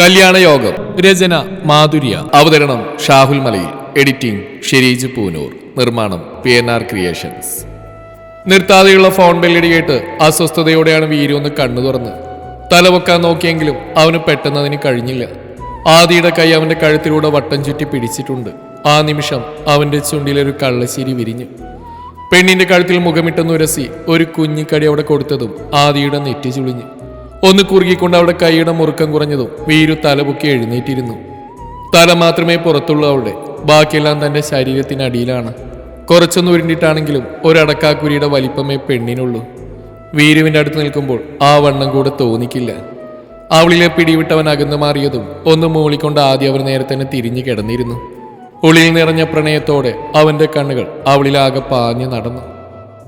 കല്യാണയോഗം. രചന മാധുര്യ. അവതരണം ഷാഹുൽ മലയിൽ. എഡിറ്റിംഗ് ഷെരീജ് പൂനൂർ. നിർമ്മാണം P N R creations. നിർത്താതെയുള്ള ഫോൺ ബെല്ലടി കേട്ട് അസ്വസ്ഥതയോടെയാണ് വീരു ഒന്ന് കണ്ണു തുറന്ന് തലവൊക്കാൻ നോക്കിയെങ്കിലും അവന് പെട്ടെന്ന് അതിന് കഴിഞ്ഞില്ല. ആദിയുടെ കൈ അവന്റെ കഴുത്തിലൂടെ വട്ടം ചുറ്റി പിടിച്ചിട്ടുണ്ട്. ആ നിമിഷം അവന്റെ ചുണ്ടിലൊരു കള്ളശ്ശേരി വിരിഞ്ഞു. പെണ്ണിന്റെ കഴുത്തിൽ മുഖമിട്ടെന്നുരസി ഒരു കുഞ്ഞിക്കടി അവിടെ കൊടുത്തതും ആദിയുടെ നെറ്റി ചുളിഞ്ഞു. ഒന്ന് കുറുകിക്കൊണ്ട് അവിടെ കൈയുടെ മുറുക്കം കുറഞ്ഞതും വീരു തലപൊക്കി എഴുന്നേറ്റിരുന്നു. തല മാത്രമേ പുറത്തുള്ളൂ അവളുടെ. ബാക്കിയെല്ലാം തന്റെ ശരീരത്തിനടിയിലാണ് കുറച്ചൊന്ന് ഉരുണ്ടിട്ടാണെങ്കിലും ഒരടക്കാക്കുരിയുടെ വലിപ്പമേ പെണ്ണിനുള്ളൂ. വീരുവിന്റെ അടുത്ത് നിൽക്കുമ്പോൾ ആ വണ്ണം കൂടെ തോന്നിക്കില്ല. അവളിലെ പിടിവിട്ടവൻ അകന്നു മാറിയതും ഒന്ന് മൂളിക്കൊണ്ട് ആദ്യം അവർ നേരെ തന്നെ തിരിഞ്ഞു കിടന്നിരുന്നു. ഉള്ളിൽ നിറഞ്ഞ പ്രണയത്തോടെ അവന്റെ കണ്ണുകൾ അവളിലാകെ പാഞ്ഞു നടന്നു.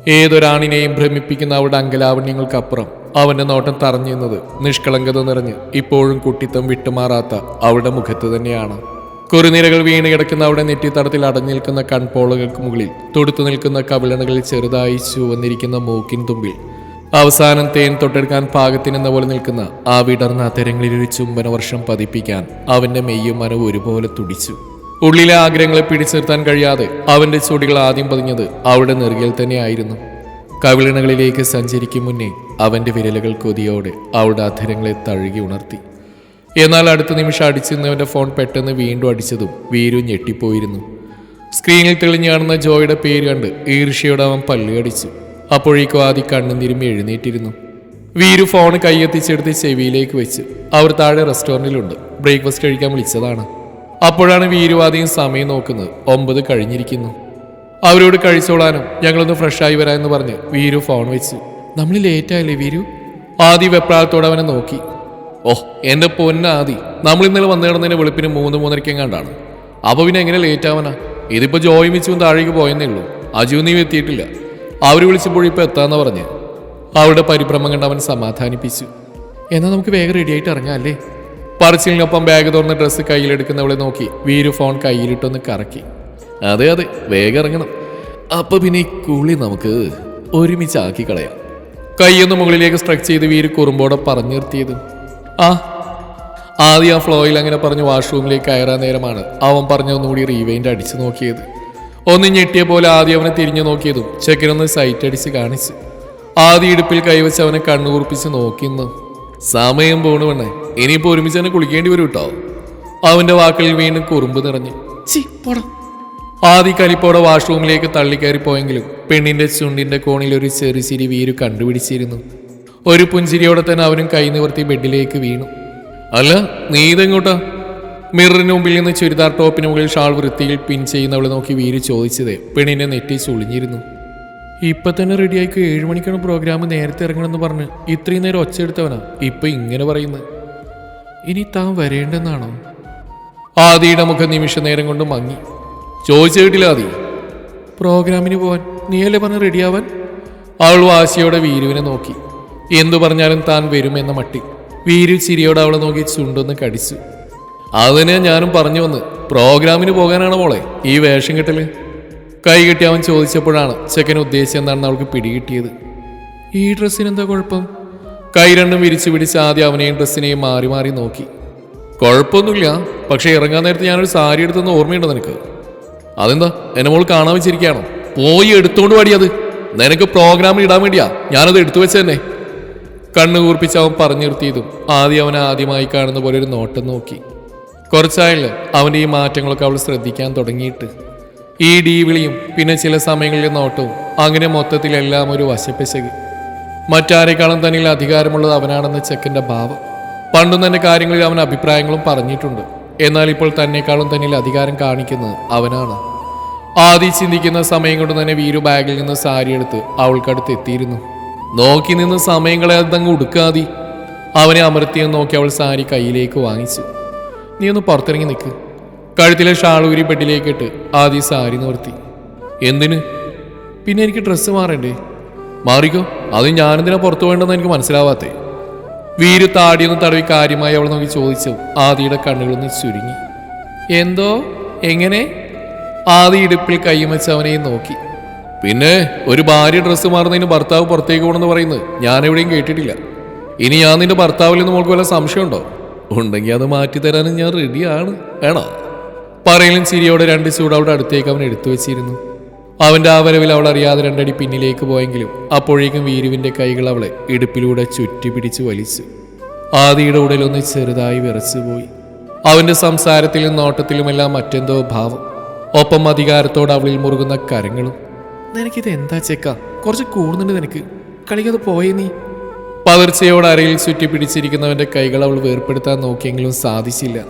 ഏതൊരാണിനെയും ഭ്രമിപ്പിക്കുന്ന അവളുടെ അങ്കലാവണ്യങ്ങൾക്കപ്പുറം അവന്റെ നോട്ടം തറഞ്ഞിരുന്നത് നിഷ്കളങ്കത നിറഞ്ഞ് ഇപ്പോഴും കുട്ടിത്തം വിട്ടുമാറാത്ത അവളുടെ മുഖത്ത് തന്നെയാണ്. കുറുനിരകൾ വീണ് കിടക്കുന്ന അവിടെ നെറ്റിത്തടത്തിൽ അടഞ്ഞു നിൽക്കുന്ന കൺപോളകൾക്ക് മുകളിൽ തൊടുത്തു നിൽക്കുന്ന കവിളണകളിൽ ചെറുതായി ചുവന്നിരിക്കുന്ന മൂക്കിൻ തുമ്പിൽ അവസാനം തേൻ തൊട്ടെടുക്കാൻ പാകത്തിനെന്ന പോലെ നിൽക്കുന്ന ആ വിടർന്ന അത്തരങ്ങളിൽ ഒരു ചുംബന വർഷം പതിപ്പിക്കാൻ അവന്റെ മെയ്യും മനവും ഒരുപോലെ തുടിച്ചു. ഉള്ളിലെ ആഗ്രഹങ്ങളെ പിടിച്ചു നിർത്താൻ കഴിയാതെ അവന്റെ ചുടികൾ ആദ്യം പതിഞ്ഞത് അവളുടെ നെറുകയിൽ തന്നെയായിരുന്നു കവിളിണകളിലേക്ക് സഞ്ചരിക്കും മുന്നേ അവന്റെ വിരലുകൾ കൊതിയോടെ അവളുടെ അധരങ്ങളെ തഴുകി ഉണർത്തി. എന്നാൽ അടുത്ത നിമിഷം അടിച്ചിരുന്നവന്റെ ഫോൺ പെട്ടെന്ന് വീണ്ടും അടിച്ചതും വീരു ഞെട്ടിപ്പോയിരുന്നു. സ്ക്രീനിൽ തെളിഞ്ഞു കാണുന്ന ജോയുടെ പേര് കണ്ട് ഈർഷ്യയോടെ അവൻ പല്ലുകടിച്ചു. അപ്പോഴേക്കും ആദ്യ കണ്ണും എഴുന്നേറ്റിരുന്നു. വീരു ഫോൺ കൈയെത്തിച്ചെടുത്ത് ചെവിയിലേക്ക് വെച്ച് അവർ താഴെ റെസ്റ്റോറന്റിലുണ്ട് ബ്രേക്ക്ഫാസ്റ്റ് കഴിക്കാൻ വിളിച്ചതാണ്. അപ്പോഴാണ് വീരു വീരുവാദിയും സമയം നോക്കുന്നത്. ഒമ്പത് കഴിഞ്ഞിരിക്കുന്നു. അവരോട് കഴിച്ചോളാനും ഞങ്ങളൊന്ന് ഫ്രഷായി വരാമെന്ന് പറഞ്ഞ് വീരു ഫോൺ വെച്ച്. നമ്മൾ ലേറ്റായില്ലേ വീരു? ആദി വെപ്രാളത്തോടെ അവനെ നോക്കി. ഓഹ് എന്റെ പൊന്നാദി നമ്മൾ ഇന്നലെ വന്നു കിടന്നതിന്റെ വെളുപ്പിന് മൂന്ന് മൂന്നരയ്ക്ക് എങ്ങാണ്ടാണ് അപ്പൊ പിന്നെ എങ്ങനെ ലേറ്റ് ആവാനാ ഇതിപ്പോ ജോയി മിച്ചും താഴേക്ക് പോയെന്നേ ഉള്ളൂ. അജു നീ എത്തിയിട്ടില്ല. അവർ വിളിച്ചപ്പോൾ ഇപ്പോൾ എത്താന്ന് പറഞ്ഞ്. അവളുടെ പരിഭ്രമം കണ്ട് അവൻ സമാധാനിപ്പിച്ചു. എന്നാൽ നമുക്ക് വേഗം റെഡി ആയിട്ട് ഇറങ്ങാം അല്ലേ? പറച്ചിലിനൊപ്പം ബാഗ് തുറന്ന് ഡ്രസ്സ് കയ്യിലെടുക്കുന്നവളെ നോക്കി വീരു ഫോൺ കയ്യിലിട്ടൊന്ന് കറക്കി. അതെ അതെ വേഗം ഇറങ്ങണം. അപ്പൊ പിന്നെ ഈ കുളി നമുക്ക് ഒരുമിച്ച് ആക്കി കളയാം. കൈയൊന്ന് മുകളിലേക്ക് സ്ട്രെച്ച് ചെയ്ത് വീര് കുറുമ്പോടെ പറഞ്ഞു നിർത്തിയത്. ആ ആദ്യം ആ ഫ്ലോയിൽ അങ്ങനെ പറഞ്ഞ് വാഷ്റൂമിലേക്ക് കയറാൻ നേരമാണ് അവൻ പറഞ്ഞൊന്നുകൂടി റീവൈൻഡ് അടിച്ചു നോക്കിയത്. ഒന്ന് ഞെട്ടിയ പോലെ ആദ്യം അവനെ തിരിഞ്ഞു നോക്കിയതും ചെക്കനൊന്ന് സൈറ്റ് അടിച്ച് കാണിച്ചു. ആദ്യ ഇടുപ്പിൽ കൈവച്ച് അവനെ കണ്ണുകുറിപ്പിച്ച് നോക്കിന്നു സമയം പോണു വേണേ ഇനിയിപ്പോ ഒരുമിച്ച് തന്നെ കുളിക്കേണ്ടി വരും കേട്ടോ അവന്റെ വാക്കിൽ വീണ്ടും കുറുമ്പ് നിറഞ്ഞു ചി പോടാ. ആദി കലിപ്പോടെ വാഷ്റൂമിലേക്ക് തള്ളിക്കയറിപ്പോയെങ്കിലും പെണ്ണിന്റെ ചുണ്ടിന്റെ കോണിൽ ഒരു ചെറു ചിരി വീരു കണ്ടുപിടിച്ചിരുന്നു. ഒരു പുഞ്ചിരിയോടെ തന്നെ അവനും കൈ നിവർത്തി ബെഡിലേക്ക് വീണു. അല്ല നീ ഇതെങ്ങോട്ടാ? മിററിന് മുമ്പിൽ നിന്ന് ചുരിദാർ ടോപ്പിന് മുകളിൽ ഷാൾ വൃത്തിയിൽ പിൻ ചെയ്യുന്നവളെ നോക്കി വീര് ചോദിച്ചത് പെണ്ണിനെ നെറ്റി ചുളിഞ്ഞിരുന്നു ഇപ്പൊ തന്നെ റെഡിയായിക്ക് ഏഴ് മണിക്കാണ് പ്രോഗ്രാം നേരത്തെ ഇറങ്ങണമെന്ന് പറഞ്ഞ് ഇത്രയും നേരം ഒച്ചെടുത്തവനാ ഇപ്പൊ ഇങ്ങനെ പറയുന്നു? ഇനി താൻ വരേണ്ടെന്നാണോ? ആദിയുടെ മുഖം നിമിഷ നേരം കൊണ്ട് മങ്ങി. ചോദിച്ചു കിട്ടില്ല അതി പ്രോഗ്രാമിന് പോവാൻ നീയല്ലേ പറഞ്ഞ റെഡിയാവാൻ? അവൾ വാശിയോടെ വീരുവിനെ നോക്കി. എന്തു പറഞ്ഞാലും താൻ വരുമെന്ന മട്ടി വീരു ചിരിയോടെ അവളെ നോക്കി ചുണ്ടൊന്ന് കടിച്ചു. അതിനെ ഞാനും പറഞ്ഞു വന്ന് പ്രോഗ്രാമിന് പോകാനാണ് മോളെ ഈ വേഷം കെട്ടൽ? കൈ കിട്ടി അവൻ ചോദിച്ചപ്പോഴാണ് ചെക്കൻ ഉദ്ദേശിച്ചെന്താണെന്ന് അവൾക്ക് പിടികിട്ടിയത്. ഈ ഡ്രസ്സിന് എന്താ കുഴപ്പം? കൈ രണ്ടും വിരിച്ചു പിടിച്ച് ആദ്യം അവനെയും ഡ്രസ്സിനെയും മാറി മാറി നോക്കി. കുഴപ്പമൊന്നുമില്ല പക്ഷേ ഇറങ്ങാൻ നേരത്ത് ഞാനൊരു സാരി എടുത്തെന്ന് ഓർമ്മയുണ്ടോ നിനക്ക്? അതെന്താ? എന്നെ മോൾ കാണാൻ വെച്ചിരിക്കുകയാണോ? പോയി എടുത്തോണ്ട് പാടിയത് നിനക്ക് പ്രോഗ്രാമിൽ ഇടാൻ വേണ്ടിയാ. ഞാനത് എടുത്തു വെച്ച തന്നെ കണ്ണു കൂർപ്പിച്ച് അവൻ പറഞ്ഞു നിർത്തിയതും ആദ്യം അവനെ ആദ്യമായി കാണുന്ന പോലെ ഒരു നോട്ടം നോക്കി. കുറച്ചായാലും അവന്റെ ഈ മാറ്റങ്ങളൊക്കെ അവൾ ശ്രദ്ധിക്കാൻ തുടങ്ങിയിട്ട്. ഈ ഡീ വിളിയും പിന്നെ ചില സമയങ്ങളിലെ നോട്ടവും അങ്ങനെ മൊത്തത്തിലെല്ലാം ഒരു വശപ്പിശക്. മറ്റാരെക്കാളും തന്നിൽ അധികാരമുള്ളത് അവനാണെന്ന ചെക്കന്റെ ഭാവം. പണ്ടും തന്നെ കാര്യങ്ങളിൽ അവൻ അഭിപ്രായങ്ങളും പറഞ്ഞിട്ടുണ്ട്. എന്നാൽ ഇപ്പോൾ തന്നെക്കാളും തന്നിൽ അധികാരം കാണിക്കുന്നത് അവനാണ്. ആദി ചിന്തിക്കുന്ന സമയം കൊണ്ട് തന്നെ വീരു ബാഗിൽ നിന്ന് സാരി എടുത്ത് അവൾക്കടുത്ത് എത്തിയിരുന്നു. നോക്കി നിന്ന് സമയം കളയാതങ്ങ് ഉടുക്കാതി അവനെ അമർത്തിയെന്ന് നോക്കി അവൾ സാരി കയ്യിലേക്ക് വാങ്ങിച്ചു. നീ ഒന്ന് പുറത്തിറങ്ങി നിൽക്ക് കഴുത്തിലെ ഷാളൂരി ബെഡിലേക്കിട്ട് ആദ്യ സാരി നിർത്തി എന്തിന്? പിന്നെ എനിക്ക് ഡ്രസ്സ് മാറണ്ടേ. മാറിക്കോ. അത് ഞാനെന്തിനാ പുറത്തു വേണ്ടെന്ന് എനിക്ക് മനസ്സിലാവാത്തേ. വീരു താടിയൊന്ന് തടവി കാര്യമായി അവൾ നോക്കി ചോദിച്ചു. ആദിയുടെ കണ്ണുകളൊന്ന് ചുരുങ്ങി. എന്തോ? എങ്ങനെ? ആദി ഇടുപ്പിൽ കൈമച്ച് അവനെയും നോക്കി. പിന്നെ ഒരു ഭാര്യ ഡ്രസ്സ് മാറുന്നതിന് ഭർത്താവ് പുറത്തേക്ക് പോകണമെന്ന് പറയുന്നത് ഞാൻ എവിടെയും കേട്ടിട്ടില്ല. ഇനി ഞാൻ നിന്റെ ഭർത്താവിൽ നിന്ന് മോൾക്ക് വല്ല സംശയമുണ്ടോ? ഉണ്ടെങ്കിൽ അത് മാറ്റി തരാനും ഞാൻ റെഡിയാണ് വേണോ പറയലും ചിരിയോടെ രണ്ട് ചൂട് അവിടെ അടുത്തേക്ക് അവൻ എടുത്തു വെച്ചിരുന്നു. അവന്റെ ആ വരവിൽ അവൾ അറിയാതെ രണ്ടടി പിന്നിലേക്ക് പോയെങ്കിലും അപ്പോഴേക്കും വീരുവിന്റെ കൈകൾ അവളെ ഇടുപ്പിലൂടെ ചുറ്റി പിടിച്ച് വലിച്ചു. ആദിയുടെ ഉടലൊന്ന് ചെറുതായി വിറച്ചുപോയി. അവന്റെ സംസാരത്തിലും നോട്ടത്തിലുമെല്ലാം മറ്റെന്തോ ഭാവം. ഒപ്പം അധികാരത്തോടെ അവളിൽ മുറുകുന്ന കരങ്ങളും. നിനക്കിത് എന്താ ചേക്ക? കുറച്ച് കൂടുന്നുണ്ട് നിനക്ക്. കളിക്കത് പോയേ നീ. പതിർച്ചയോട് അരയിൽ ചുറ്റി പിടിച്ചിരിക്കുന്നവന്റെ കൈകൾ അവൾ വേർപ്പെടുത്താൻ നോക്കിയെങ്കിലും സാധിച്ചില്ല.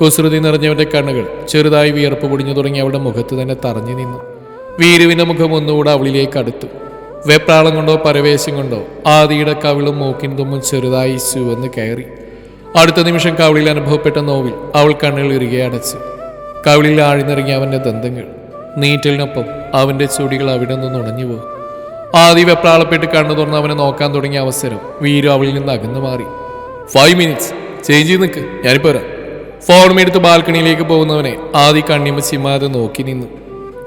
കുസൃതി നിറഞ്ഞവന്റെ കണ്ണുകൾ ചെറുതായി വിയർപ്പ് പൊടിഞ്ഞു തുടങ്ങി അവളുടെ മുഖത്ത് തന്നെ തറഞ്ഞു നിന്നു. വീരുവിന്റെ മുഖം ഒന്നുകൂടെ അവളിലേക്ക് അടുത്തു. വെപ്രാളം കൊണ്ടോ പരവേശം കൊണ്ടോ ആദിയുടെ കവിളും മൂക്കിൻ തുമ്മും ചെറുതായി ചുവന്ന് കയറി. അടുത്ത നിമിഷം കവിളിൽ അനുഭവപ്പെട്ട നോവിൽ അവൾ കണ്ണുകൾ ഇറുകെ അടച്ചു. കവിളിൽ ആഴ്ന്നിറങ്ങിയ അവന്റെ ദന്തങ്ങൾ. നീറ്റലിനൊപ്പം അവന്റെ ചുടികൾ അവിടെ നിന്ന് ഉണഞ്ഞു പോകും ആദി വെപ്രാളപ്പെട്ട് കണ്ണു തുറന്ന് അവനെ നോക്കാൻ തുടങ്ങിയ അവസരം വീരു അവളിൽ നിന്ന് അകന്നു മാറി. ഫൈവ് മിനിറ്റ്സ് ചേഞ്ച് ചെയ്ത് നിൽക്ക് ഞാനിപ്പോൾ വരാം. എടുത്ത് ബാൽക്കണിയിലേക്ക് പോകുന്നവനെ ആദി കണ്ണിമ ചിമ്മാതെ നോക്കി നിന്നു.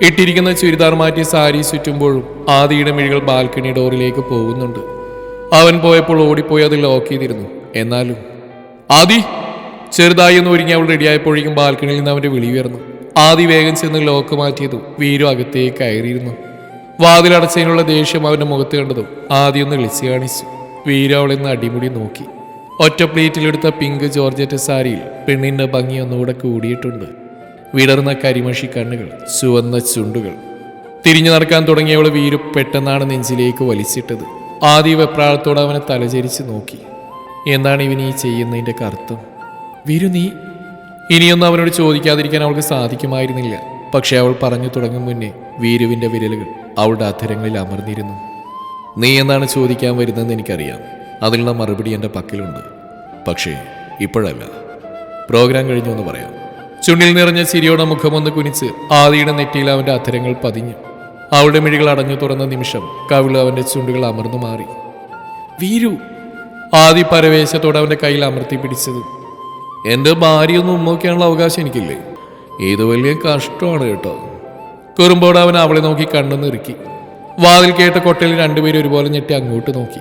ഇട്ടിരിക്കുന്ന ചുരിദാർ മാറ്റി സാരി ചുറ്റുമ്പോഴും ആദിയുടെ മിഴികൾ ബാൽക്കണി ഡോറിലേക്ക് പോകുന്നുണ്ട്. അവൻ പോയപ്പോൾ ഓടിപ്പോയി അത് ലോക്ക് ചെയ്തിരുന്നു. എന്നാലും ആദി ചെറുതായി ഒന്ന് ഒരുങ്ങി അവൾ റെഡിയായപ്പോഴേക്കും ബാൽക്കണിയിൽ നിന്ന് അവന്റെ വിളി ഉയർന്നു. ആദി വേഗം ചെന്ന് ലോക്ക് മാറ്റിയതും വീരു അകത്തേക്ക് കയറിയിരുന്നു. വാതിലടച്ചതിനുള്ള ദേഷ്യം അവന്റെ മുഖത്ത് കണ്ടതും ആദ്യം ഒന്ന് വിളിച്ചു കാണിച്ചു. വീരു അവളെ നിന്ന് അടിമുടി നോക്കി. ഒറ്റ പ്ലേറ്റിലെടുത്ത പിങ്ക് ജോർജറ്റ് സാരിയിൽ പെണ്ണിന്റെ ഭംഗി ഒന്നുകൂടെ കൂടിയിട്ടുണ്ട്. വിടർന്ന കരിമഷി കണ്ണുകൾ ചുവന്ന ചുണ്ടുകൾ. തിരിഞ്ഞു നടക്കാൻ തുടങ്ങിയവൾ വീരു പെട്ടെന്നാണ് നെഞ്ചിലേക്ക് വലിച്ചിട്ടത്. ആദ്യ വെപ്രാളത്തോടെ അവനെ തലചരിച്ച് നോക്കി. എന്താണ് ഇവൻ ഈ ചെയ്യുന്നതിന്റെ കർത്തം വീരു നീ. ഇനിയൊന്നും അവനോട് ചോദിക്കാതിരിക്കാൻ അവൾക്ക് സാധിക്കുമായിരുന്നില്ല. പക്ഷേ അവൾ പറഞ്ഞു തുടങ്ങും മുന്നേ വീരുവിന്റെ വിരലുകൾ അവളുടെ അധരങ്ങളിൽ അമർന്നിരുന്നു. നീ എന്നാണ് ചോദിക്കാൻ വരുന്നതെന്ന് എനിക്കറിയാം. അതിനുള്ള മറുപടി എന്റെ പക്കലുണ്ട്. പക്ഷേ ഇപ്പോഴല്ല. പ്രോഗ്രാം കഴിഞ്ഞു എന്ന് പറയാം. ചുണ്ടിൽ നിറഞ്ഞ ചിരിയോടെ മുഖമൊന്ന് കുനിച്ച് ആദിയുടെ നെറ്റിയിൽ അവന്റെ അധരങ്ങൾ പതിഞ്ഞു. അവളുടെ മിഴികൾ അടഞ്ഞു തുറന്ന നിമിഷം കവിൾ അവന്റെ ചുണ്ടുകൾ അമർന്നു മാറി. വീരു. ആദി പരവേശത്തോടെ അവന്റെ കയ്യിൽ അമർത്തി പിടിച്ചത് എന്റെ ഭാര്യയൊന്നും ഉമ്മൊക്കെയാണുള്ള അവകാശം എനിക്കില്ലേ? ഇത് വലിയ കഷ്ടമാണ് കേട്ടോ. കുറുമ്പോടെ അവൻ അവളെ നോക്കി കണ്ണു നിറുക്കി. വാതിൽ കേട്ട കൊട്ടയിൽ രണ്ടുപേരും ഒരുപോലെ ഞെട്ടി അങ്ങോട്ട് നോക്കി.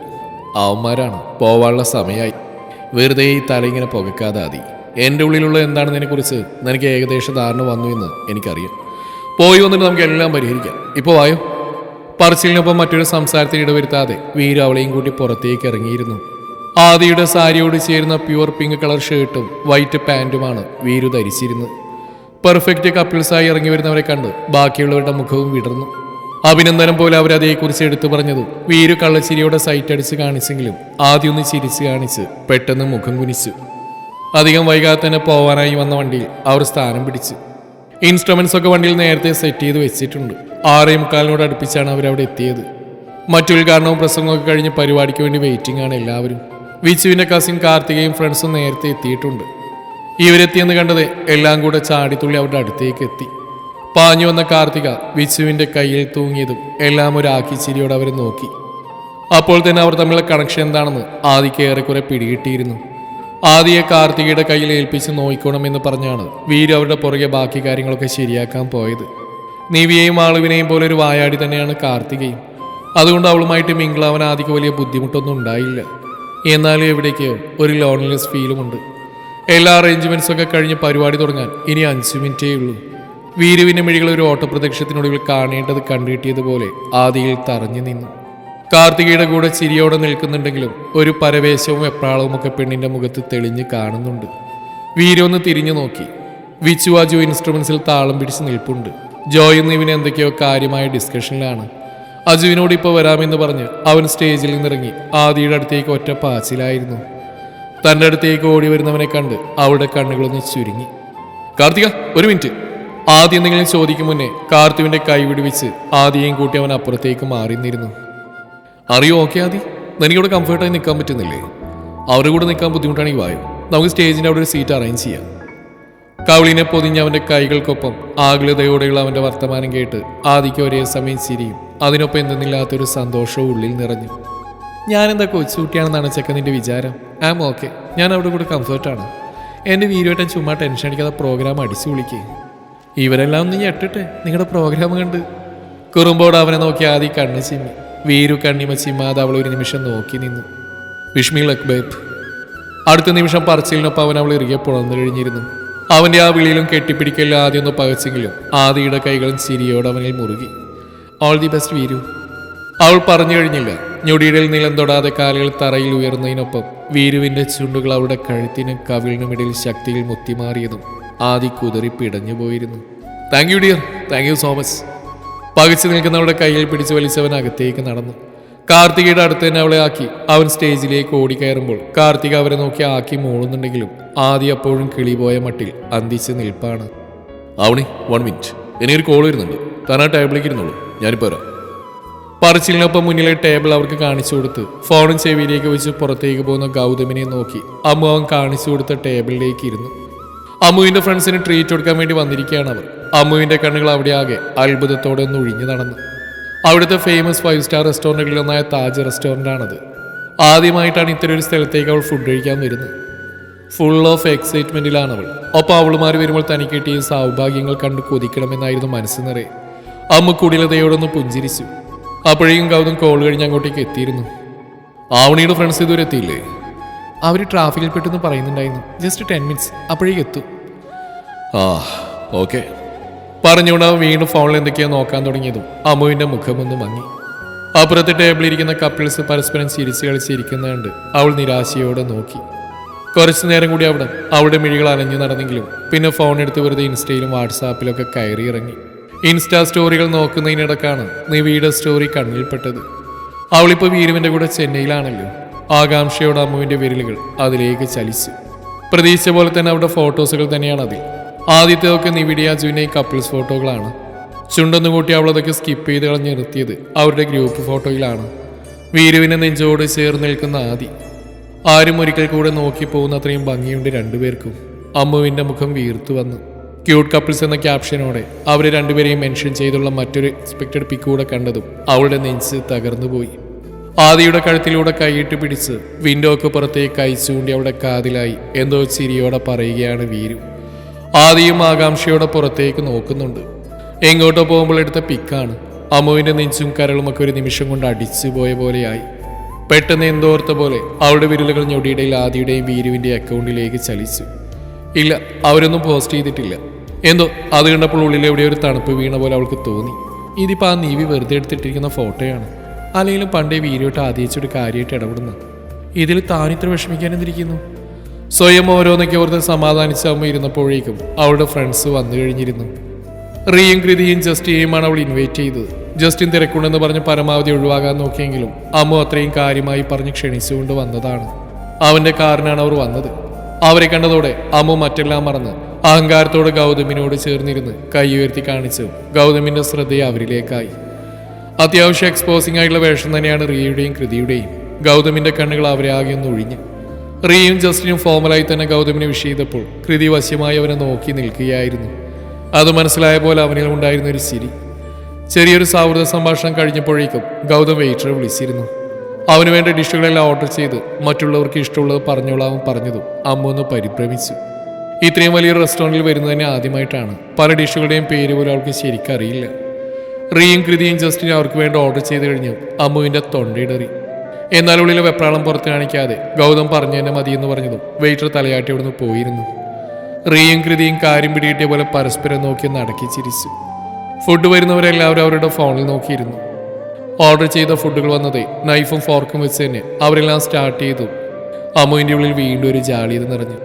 അവന്മാരാണ് പോവാനുള്ള സമയമായി വെറുതെ ഈ തല ഇങ്ങനെ പുകക്കാതെ ആദി. എന്റെ ഉള്ളിലുള്ള എന്താണെന്നതിനെ കുറിച്ച് നിനക്ക് ഏകദേശ ധാരണ വന്നു എന്ന് എനിക്കറിയാം. പോയി വന്നിട്ട് നമുക്ക് എല്ലാം പരിഹരിക്കാം. ഇപ്പോൾ വായോ? പറച്ചിലിനൊപ്പം മറ്റൊരു സംസാരത്തിന് ഇടവരുത്താതെ വീര അവളെയും കൂട്ടി പുറത്തേക്ക് ഇറങ്ങിയിരുന്നു. ആദിയുടെ സാരിയോട് ചേരുന്ന പ്യുവർ പിങ്ക് കളർ ഷർട്ടും വൈറ്റ് പാന്റുമാണ് വീരു ധരിച്ചിരുന്നത്. പെർഫെക്റ്റ് കപ്പിൾസായി ഇറങ്ങി വരുന്നവരെ കണ്ട് ബാക്കിയുള്ളവരുടെ മുഖവും വിടർന്നു. അഭിനന്ദനം പോലെ അവർ എടുത്തു പറഞ്ഞതും വീരു കള്ളച്ചിരിയോടെ സൈറ്റ് അടിച്ച് കാണിച്ചെങ്കിലും ആദ്യം ഒന്ന് ചിരിച്ച് കാണിച്ച് പെട്ടെന്ന് മുഖം കുനിച്ചു. അധികം വൈകാതെ തന്നെ പോവാനായി വന്ന വണ്ടിയിൽ അവർ സ്ഥാനം പിടിച്ച്. ഇൻസ്ട്രുമെന്റ്സ് ഒക്കെ വണ്ടിയിൽ നേരത്തെ സെറ്റ് ചെയ്ത് വെച്ചിട്ടുണ്ട്. ആറേ മുക്കാലിനോട് അടുപ്പിച്ചാണ് അവരവിടെ എത്തിയത്. പ്രസംഗവും ഒക്കെ കഴിഞ്ഞ് പരിപാടിക്ക് വേണ്ടി വെയിറ്റിംഗ് ആണ് എല്ലാവരും. വിച്ചുവിന്റെ കസിൻ കാർത്തികയും ഫ്രണ്ട്സും നേരത്തെ എത്തിയിട്ടുണ്ട്. ഇവരെത്തിയെന്ന് കണ്ടത് എല്ലാം കൂടെ ചാടിത്തുള്ളി അവരുടെ അടുത്തേക്ക് എത്തി. പാഞ്ഞു വന്ന കാർത്തിക വിച്ചുവിന്റെ കയ്യിൽ തൂങ്ങിയതും എല്ലാം ഒരു ആക്കിച്ചിരിയോട് അവരെ നോക്കി. അപ്പോൾ തന്നെ അവർ തമ്മിലുള്ള കണക്ഷൻ എന്താണെന്ന് ആദിക്ക് ഏറെക്കുറെ പിടികിട്ടിയിരുന്നു. ആദിയെ കാർത്തികയുടെ കയ്യിൽ ഏൽപ്പിച്ച് നോയിക്കോണമെന്ന് പറഞ്ഞാണ് വീര് അവരുടെ പുറകെ ബാക്കി കാര്യങ്ങളൊക്കെ ശരിയാക്കാൻ പോയത്. നിവിയെയും ആളുവിനെയും പോലെ ഒരു വായാടി തന്നെയാണ് കാർത്തികയും. അതുകൊണ്ട് അവളുമായിട്ട് മിങ്കിളാവൻ ആദിക്ക് വലിയ ബുദ്ധിമുട്ടൊന്നും ഉണ്ടായില്ല. എന്നാലും എവിടേക്കോ ഒരു ലോൺലെസ് ഫീലുമുണ്ട് എല്ലാ അറേഞ്ച്മെന്റ്സും ഒക്കെ കഴിഞ്ഞ് പരിപാടി തുടങ്ങാൻ ഇനി അഞ്ച് മിനിറ്റേ ഉള്ളൂ. വീരുവിന്റെ മിഴികൾ ഒരു ഓട്ടപ്രദക്ഷിണത്തിനൊടുവിൽ കാണേണ്ടത് കണ്ടുകിട്ടിയതുപോലെ ആദിയിൽ തറഞ്ഞു നിന്നു. കാർത്തികയുടെ കൂടെ ചിരിയോടെ നിൽക്കുന്നുണ്ടെങ്കിലും ഒരു പരവേശവും എപ്രാളവും ഒക്കെ പെണ്ണിന്റെ മുഖത്ത് തെളിഞ്ഞ് കാണുന്നുണ്ട്. വീരു ഒന്ന് തിരിഞ്ഞു നോക്കി. വിച്ചുവാജു ഇൻസ്ട്രുമെൻസിൽ താളം പിടിച്ച് നിൽപ്പുണ്ട്. ജോയും ഇവന് എന്തൊക്കെയോ കാര്യമായ ഡിസ്കഷനിലാണ് അജുവിനോട് ഇപ്പോൾ വരാമെന്ന് പറഞ്ഞ് അവൻ സ്റ്റേജിൽ നിന്നിറങ്ങി. ആദിയുടെ അടുത്തേക്ക് ഒറ്റ പാച്ചിലായിരുന്നു. തന്റെ അടുത്തേക്ക് ഓടി വരുന്നവനെ കണ്ട് അവളുടെ കണ്ണുകളൊന്ന് ചുരുങ്ങി. കാർത്തിക ഒരു മിനിറ്റ്. ആദ്യം എന്തെങ്കിലും ചോദിക്കും മുന്നേ കാർത്തുവിന്റെ കൈ വിടുവിച്ച് ആദിയെയും കൂട്ടി അവൻ അപ്പുറത്തേക്ക് മാറി നിന്നിരുന്നു. അറിയോ ഓക്കെ ആദി. നിനക്കിവിടെ കംഫർട്ടായി നിൽക്കാൻ പറ്റുന്നില്ലേ? അവരുടെ കൂടെ നിൽക്കാൻ ബുദ്ധിമുട്ടാണെങ്കിൽ വായോ. നമുക്ക് സ്റ്റേജിന്റെ അവിടെ ഒരു സീറ്റ് അറേഞ്ച് ചെയ്യാം. കവളിനെ പൊതിഞ്ഞ് അവന്റെ കൈകൾക്കൊപ്പം ആകുലതയോടെയുള്ള അവന്റെ വർത്തമാനം കേട്ട് ആദിക്ക് ഒരേ സമയം ചിരിയും. അതിനൊപ്പം എന്തെന്നില്ലാത്തൊരു സന്തോഷവും ഉള്ളിൽ നിറഞ്ഞു. ഞാനെന്താ കൊച്ചുകുട്ടിയാണെന്നാണ് ചെക്കനിന്റെ വിചാരം? ആം ഓക്കെ ഞാൻ അവിടെ കൂടെ കംഫർട്ടാണ് എന്റെ വീരുവേട്ടൻ ചുമ്മാ ടെൻഷൻ അടിക്കാതെ പ്രോഗ്രാം അടിച്ചു വിളിക്കേ. ഇവരെല്ലാം ഒന്ന് ഞെട്ടിട്ടെ നിങ്ങളുടെ പ്രോഗ്രാം കണ്ട്. കുറുമ്പോട് അവനെ നോക്കി ആദ്യം കണ്ണ് ചിമ്മി. വീരു കണ്ണിമ ചിമ്മാതെ അവൾ ഒരു നിമിഷം നോക്കി നിന്നു. വിഷ്മി ലക്ബേബ് അടുത്ത നിമിഷം പറച്ചിലിനൊപ്പം അവൻ അവൾ ഇറുകെ പുണർന്നു കഴിഞ്ഞിരുന്നു അവന്റെ ആ വിളിയിലും കെട്ടിപ്പിടിക്കലും ആദ്യം ഒന്ന് പകച്ചെങ്കിലും ആദിയുടെ കൈകളും ചിരിയോടെ അവനിൽ മുറുകി. ഓൾ ദി ബെസ്റ്റ് വീരു അവൾ പറഞ്ഞു കഴിഞ്ഞില്ല. ഞൊടിയിടയിൽ നിലം തൊടാതെ കാലുകൾ തറയിൽ ഉയർന്നതിനൊപ്പം വീരുവിന്റെ ചുണ്ടുകൾ അവളുടെ കഴുത്തിനും കവിളിനുമിടയിൽ ശക്തിയിൽ മുത്തിമാറിയതും ആദി കുതിറി പിടഞ്ഞു പോയിരുന്നു. Thank you dear thank you so much പകച്ചു നിൽക്കുന്നവളുടെ കയ്യിൽ പിടിച്ചു വലിച്ചവൻ അകത്തേക്ക് നടന്നു. കാർത്തികയുടെ അടുത്ത് തന്നെ അവളെ ആക്കി. അവൻ സ്റ്റേജിലേക്ക് ഓടിക്കയറുമ്പോൾ കാർത്തിക അവരെ നോക്കി ആക്കി മൂളുന്നുണ്ടെങ്കിലും ആദ്യം അപ്പോഴും കിളിപോയ മട്ടിൽ അന്തിച്ച് നിൽപ്പാണ്. അവണി വൺ മിനിറ്റ് എനിക്കൊരു കോൾ വരുന്നുണ്ട്. താൻ ആ ടേബിളിലേക്ക് ഇരുന്നോളൂ. ഞാനിപ്പോൾ വരാം. പറച്ചിലിനൊപ്പം മുന്നിലെ ടേബിൾ അവർക്ക് കാണിച്ചു കൊടുത്ത് ഫോണും ചെവിയിലേക്ക് വെച്ച് പുറത്തേക്ക് പോകുന്ന ഗൗതമിനെ നോക്കി അമ്മു അവൻ കാണിച്ചു കൊടുത്ത ടേബിളിലേക്ക് ഇരുന്നു. അമ്മുവിന്റെ ഫ്രണ്ട്സിന് ട്രീറ്റ് കൊടുക്കാൻ വേണ്ടി വന്നിരിക്കുകയാണ് അവർ. അമ്മുവിന്റെ കണ്ണുകൾ അവിടെ ആകെ അത്ഭുതത്തോടെ ഒന്ന് ഒഴിഞ്ഞു നടന്നു. അവിടുത്തെ ഫേമസ് ഫൈവ് സ്റ്റാർ റെസ്റ്റോറന്റുകളിലൊന്നായ താജ് റെസ്റ്റോറന്റ് ആണത്. ആദ്യമായിട്ടാണ് ഇത്തരം ഒരു സ്ഥലത്തേക്ക് അവൾ ഫുഡ് കഴിക്കാൻ വരുന്നത്. ഫുൾ ഓഫ് എക്സൈറ്റ്മെന്റിലാണ് അവൾ. ഒപ്പം അവളുമാർ വരുമ്പോൾ തനിക്ക് കിട്ടിയ സൗഭാഗ്യങ്ങൾ കണ്ട് കൊതിക്കണമെന്നായിരുന്നു മനസ്സ് നിറയെ. അമ്മ കുടിലതയോടൊന്ന് പുഞ്ചിരിച്ചു. അപ്പോഴേക്കും കൗതം കോൾ കഴിഞ്ഞ് അങ്ങോട്ടേക്ക് എത്തിയിരുന്നു. ആവണിയുടെ ഫ്രണ്ട്സ് ഇതുവരെ എത്തിയില്ലേ? അവർ ട്രാഫിക്കിൽ പെട്ടെന്ന് പറയുന്നുണ്ടായിരുന്നു. ജസ്റ്റ് ടെൻ മിനിറ്റ്സ് അപ്പോഴേക്കും എത്തും. ആ ഓക്കെ പറഞ്ഞുകൊണ്ട് അവൻ വീണ്ടും ഫോണിൽ എന്തൊക്കെയാ നോക്കാൻ തുടങ്ങിയതും അമ്മുവിന്റെ മുഖമൊന്ന് മങ്ങി. അപ്പുറത്തെ ടേബിളിൽ ഇരിക്കുന്ന കപ്പിൾസ് പരസ്പരം ചിരിച്ച് കളിച്ചിരിക്കുന്ന കണ്ട് അവൾ നിരാശയോടെ നോക്കി. കുറച്ചു നേരം കൂടി അവിടെ അവളുടെ മിഴികൾ അലഞ്ഞു നടന്നെങ്കിലും പിന്നെ ഫോൺ എടുത്ത് വെറുതെ ഇൻസ്റ്റയിലും വാട്സാപ്പിലൊക്കെ കയറി ഇറങ്ങി. ഇൻസ്റ്റാ സ്റ്റോറികൾ നോക്കുന്നതിനിടക്കാണ് നിവിയുടെ സ്റ്റോറി കണ്ണിൽപ്പെട്ടത്. അവളിപ്പോൾ വീരുവിന്റെ കൂടെ ചെന്നൈയിലാണല്ലോ. ആകാംക്ഷയോടെ അമ്മുവിന്റെ വിരലുകൾ അതിലേക്ക് ചലിച്ചു. പ്രതീക്ഷിച്ച പോലെ തന്നെ അവിടെ ഫോട്ടോസുകൾ തന്നെയാണ് അതിൽ. ആദ്യത്തേതൊക്കെ നിവിഡിയ ജുവിനെ കപ്പിൾസ് ഫോട്ടോകളാണ്. ചുണ്ടൊന്നു കൂട്ടി അവളതൊക്കെ സ്കിപ്പ് ചെയ്ത് കളഞ്ഞ് നിർത്തിയത് അവരുടെ ഗ്രൂപ്പ് ഫോട്ടോയിലാണ്. വീരുവിനെ നെഞ്ചോട് ചേർന്ന് നിൽക്കുന്ന ആദി. ആരും ഒരിക്കൽ കൂടെ നോക്കി പോകുന്ന അത്രയും ഭംഗിയുണ്ട് രണ്ടുപേർക്കും. അമ്മുവിന്റെ മുഖം വീർത്തു വന്നു. ക്യൂട്ട് കപ്പിൾസ് എന്ന ക്യാപ്ഷനോടെ അവരെ രണ്ടുപേരെയും മെൻഷൻ ചെയ്തുള്ള മറ്റൊരു എക്സ്പെക്റ്റഡ് പിക്ക് കൂടെ കണ്ടതും അവളുടെ നെഞ്ച് തകർന്നു പോയി. ആദിയുടെ കഴുത്തിലൂടെ കൈയിട്ട് പിടിച്ച് വിൻഡോക്ക് പുറത്തേക്ക് കൈ ചൂണ്ടി അവളുടെ കാതിലായി എന്തോ ചിരിയോടെ പറയുകയാണ് വീരു. ആദിയും ആകാംക്ഷയോടെ പുറത്തേക്ക് നോക്കുന്നുണ്ട്. എങ്ങോട്ടോ പോകുമ്പോൾ എടുത്ത പിക്കാണ് അമ്മുവിന്റെ നെഞ്ചും കരളുമൊക്കെ ഒരു നിമിഷം കൊണ്ട് അടിച്ചു പോയ പോലെയായി. പെട്ടെന്ന് എന്തോർത്ത പോലെ അവളുടെ വിരലുകൾ ഞൊടിയിടയിൽ ആദിയുടെയും വീരുവിന്റെ അക്കൗണ്ടിലേക്ക് ചലിച്ചു. ഇല്ല അവരൊന്നും പോസ്റ്റ് ചെയ്തിട്ടില്ല. എന്തോ അത് കണ്ടപ്പോൾ ഉള്ളിൽ എവിടെ ഒരു തണുപ്പ് വീണ പോലെ അവൾക്ക് തോന്നി. ഇതിപ്പോൾ ആ നീവി വെറുതെ എടുത്തിട്ടിരിക്കുന്ന ഫോട്ടോയാണ്. അല്ലെങ്കിലും പണ്ടേ വീരോട്ട് ആദ്യിച്ചൊരു കാര്യമായിട്ട് ഇടപെടുന്നു. ഇതിൽ ഇത്ര വിഷമിക്കാൻ എന്തിരിക്കുന്നു? സ്വയം ഓരോന്നൊക്കെ ഓർത്ത് സമാധാനിച്ച അമ്മ ഇരുന്നപ്പോഴേക്കും അവളുടെ ഫ്രണ്ട്സ് വന്നു കഴിഞ്ഞിരുന്നു. റിയും കൃതിയും ജസ്റ്റിനെയുമാണ് അവൾ ഇൻവൈറ്റ് ചെയ്തത്. ജസ്റ്റിൻ തിരക്കുണ്ടെന്ന് പറഞ്ഞ് പരമാവധി ഒഴിവാകാൻ നോക്കിയെങ്കിലും അമ്മു അത്രയും കാര്യമായി പറഞ്ഞ് ക്ഷണിച്ചുകൊണ്ട് വന്നതാണ്. അവന്റെ കാറിനാണ് അവർ വന്നത്. അവരെ കണ്ടതോടെ അമ്മു മറ്റെല്ലാം മറന്ന് അഹങ്കാരത്തോടെ ഗൗതമിനോട് ചേർന്നിരുന്ന് കൈ ഉയർത്തി കാണിച്ചു. ഗൗതമിന്റെ ശ്രദ്ധയെ അവരിലേക്കായി. അത്യാവശ്യം എക്സ്പോസിംഗ് ആയിട്ടുള്ള വേഷം തന്നെയാണ് റിയയുടെയും കൃതിയുടെയും. ഗൗതമിന്റെ കണ്ണുകൾ അവരെ ആകെ ഒന്ന് ഒഴിഞ്ഞു. റിയയും ജസ്റ്റിനും ഫോമലായി തന്നെ ഗൗതമിനെ വിഷ് ചെയ്തപ്പോൾ കൃതി വശ്യമായി അവനെ നോക്കി നിൽക്കുകയായിരുന്നു. അത് മനസ്സിലായ പോലെ അവനിൽ ഉണ്ടായിരുന്ന ഒരു ചിരി. ചെറിയൊരു സൗഹൃദ സംഭാഷണം കഴിഞ്ഞപ്പോഴേക്കും ഗൗതം വെയിറ്ററെ വിളിച്ചിരുന്നു. അവന് വേണ്ട ഡിഷുകളെല്ലാം ഓർഡർ ചെയ്ത് മറ്റുള്ളവർക്ക് ഇഷ്ടമുള്ളത് പറഞ്ഞോളാവും പറഞ്ഞതും അമ്മ ഒന്ന് പരിഭ്രമിച്ചു. ഇത്രയും വലിയ റെസ്റ്റോറന്റിൽ വരുന്നതിന് ആദ്യമായിട്ടാണ് പല ഡിഷുകളുടെയും പേര് പോലും അവൾക്ക് ശരിക്കറിയില്ല റീയും കൃതിയും ജസ്റ്റിനും അവർക്ക് വേണ്ടി ഓർഡർ ചെയ്ത് കഴിഞ്ഞു അമ്മുവിന്റെ തൊണ്ടയിടറി എന്നാൽ ഉള്ളിലെ വെപ്രാളം പുറത്ത് കാണിക്കാതെ ഗൗതം പറഞ്ഞു തന്നെ മതിയെന്ന് പറഞ്ഞതും വെയിറ്റർ തലയാട്ടി അവിടുന്ന് പോയിരുന്നു. റീയും കൃതിയും കാര്യം പിടികിട്ടിയ പോലെ പരസ്പരം നോക്കി നടക്കി ചിരിച്ചു. ഫുഡ് വരുന്നവരെല്ലാവരും അവരുടെ ഫോണിൽ നോക്കിയിരുന്നു. ഓർഡർ ചെയ്ത ഫുഡുകൾ വന്നത് നൈഫും ഫോർക്കും വെച്ച് തന്നെ അവരെല്ലാം സ്റ്റാർട്ട് ചെയ്തു. അമ്മുവിന്റെ ഉള്ളിൽ വീണ്ടും ഒരു ജാളിയത് നിറഞ്ഞു.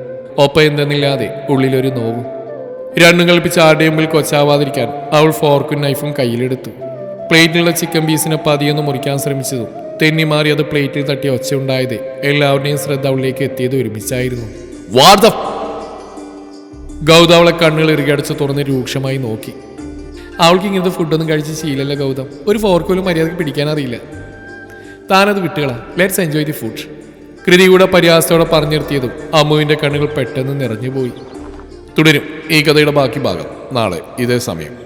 ഒപ്പം എന്തെന്നില്ലാതെ ഉള്ളിലൊരു നോവും. രണ്ടും കൽപ്പിച്ച് ആരുടെയും മുമ്പിൽ കൊച്ചാവാതിരിക്കാൻ അവൾ ഫോർക്കും നൈഫും കയ്യിലെടുത്തു. പ്ലേറ്റിലുള്ള ചിക്കൻ പീസിനെ പതിയൊന്ന് മുറിക്കാൻ ശ്രമിച്ചതും തെന്നി മാറി അത് പ്ലേറ്റിൽ തട്ടി ഒച്ച ഉണ്ടായത് എല്ലാവരുടെയും ശ്രദ്ധ അവളിലേക്ക് എത്തിയത് ഒരുമിച്ചായിരുന്നു. വാർത്ത ഗൗതം അവളെ കണ്ണുകൾ ഇറുകടച്ച് തുറന്ന് രൂക്ഷമായി നോക്കി. അവൾക്ക് ഇങ്ങനത്തെ ഫുഡൊന്നും കഴിച്ച് ശീലല്ല ഗൗതം. ഒരു ഫോർക്കോലും മര്യാദയ്ക്ക് പിടിക്കാൻ അറിയില്ല. താനത് വിട്ടുകളാ. Let's enjoy the food Kriti കൂടെ പരിഹാസത്തോടെ പറഞ്ഞു നിർത്തിയതും അമ്മുവിന്റെ കണ്ണുകൾ പെട്ടെന്ന് നിറഞ്ഞുപോയി. തുടരും ഈ കഥയുടെ ബാക്കി ഭാഗം. നാളെ ഇതേ സമയം.